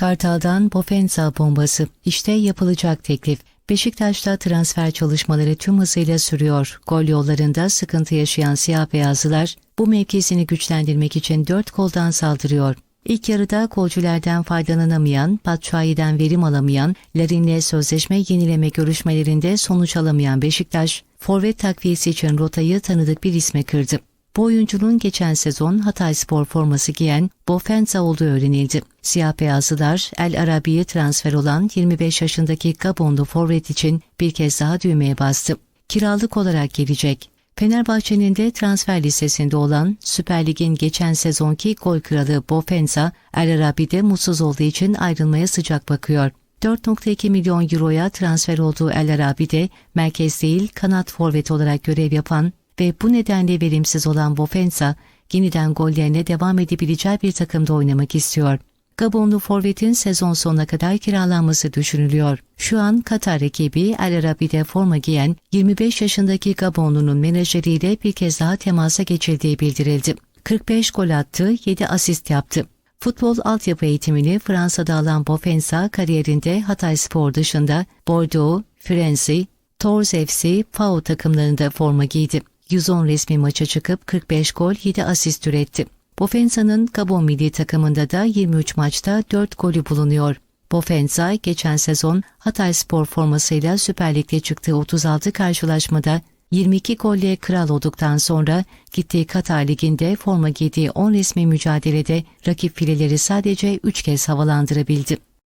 Kartal'dan Bofensa bombası. İşte yapılacak teklif. Beşiktaş'ta transfer çalışmaları tüm hızıyla sürüyor. Gol yollarında sıkıntı yaşayan siyah beyazlılar bu mevkisini güçlendirmek için dört koldan saldırıyor. İlk yarıda golcülerden faydalanamayan, Batshuayi'den verim alamayan, Larin'le sözleşme yenileme görüşmelerinde sonuç alamayan Beşiktaş, forvet takviyesi için rotayı tanıdık bir isme kırdı. Bu oyuncunun geçen sezon Hatay Spor forması giyen Bofensa olduğu öğrenildi. Siyah beyazlılar El Arabi'ye transfer olan 25 yaşındaki Gabonlu forvet için bir kez daha düğmeye bastı. Kiralık olarak gelecek. Fenerbahçe'nin de transfer listesinde olan Süper Lig'in geçen sezonki gol kralı Bofensa, El Arabi'de mutsuz olduğu için ayrılmaya sıcak bakıyor. 4.2 milyon euroya transfer olduğu El Arabi'de merkez değil kanat forvet olarak görev yapan ve bu nedenle verimsiz olan Bofensa, yeniden gollerine devam edebileceği bir takımda oynamak istiyor. Gabonlu forvetin sezon sonuna kadar kiralanması düşünülüyor. Şu an Katar ekibi El Arabi'de forma giyen 25 yaşındaki Gabonlu'nun menajeriyle bir kez daha temasa geçildiği bildirildi. 45 gol attı, 7 asist yaptı. Futbol altyapı eğitimini Fransa'da alan Bofensa kariyerinde Hatay Spor dışında Bordeaux, Firenze, Tours FC, Pau takımlarında forma giydi. 110 resmi maça çıkıp 45 gol 7 asist üretti. Bofensa'nın Gabon milli takımında da 23 maçta 4 golü bulunuyor. Bofensa geçen sezon Hatay Spor formasıyla Süper Lig'de çıktığı 36 karşılaşmada 22 golle kral olduktan sonra gittiği Katar Ligi'nde forma giydiği 10 resmi mücadelede rakip fileleri sadece 3 kez havalandırabildi.